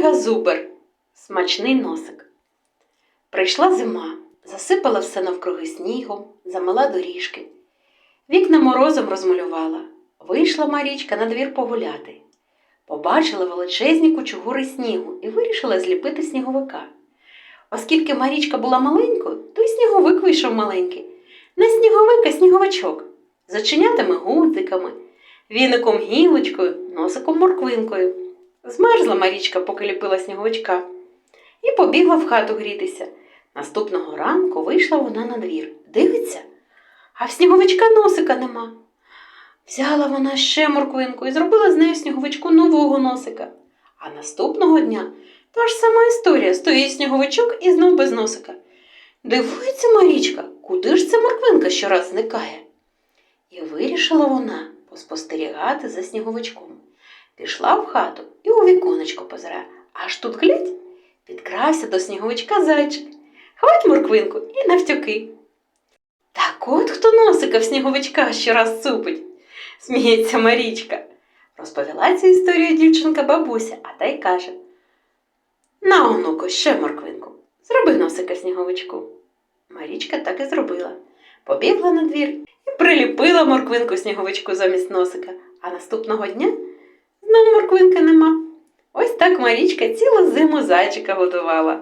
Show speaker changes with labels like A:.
A: мегазубер, смачний носик. Прийшла зима, засипала все навкруги снігом, замила доріжки. Вікна морозом розмалювала. Вийшла Марічка на двір погуляти. Побачила величезні кучугури снігу і вирішила зліпити сніговика. Оскільки Марічка була маленькою, то й сніговик вийшов маленький. Не сніговик, а сніговичок. З гудзиками, віником гілочкою, носиком морквинкою. Змерзла Марічка, поки ліпила сніговичка, і побігла в хату грітися. Наступного ранку вийшла вона на двір. Дивиться, а в сніговичка носика нема. Взяла вона ще морквинку і зробила з нею сніговичку нового носика. А наступного дня та ж сама історія стоїть сніговичок і знов без носика. Дивується Марічка, куди ж ця морквинка щораз зникає? І вирішила вона поспостерігати за сніговичком. Пішла в хату і у віконечко позирає. Аж тут глядь, підкрався до сніговичка зайчик. Хвать морквинку і навтюки. Так от хто носика в сніговичка щораз цупить, сміється Марічка. Розповіла цю історію дівчинка бабуся, а та й каже: На, онуко, ще морквинку. Зроби носика сніговичку. Марічка так і зробила. Побігла на двір і приліпила морквинку сніговичку замість носика, а наступного дня знову морквинки нема. Ось так Марічка цілу зиму зайчика годувала.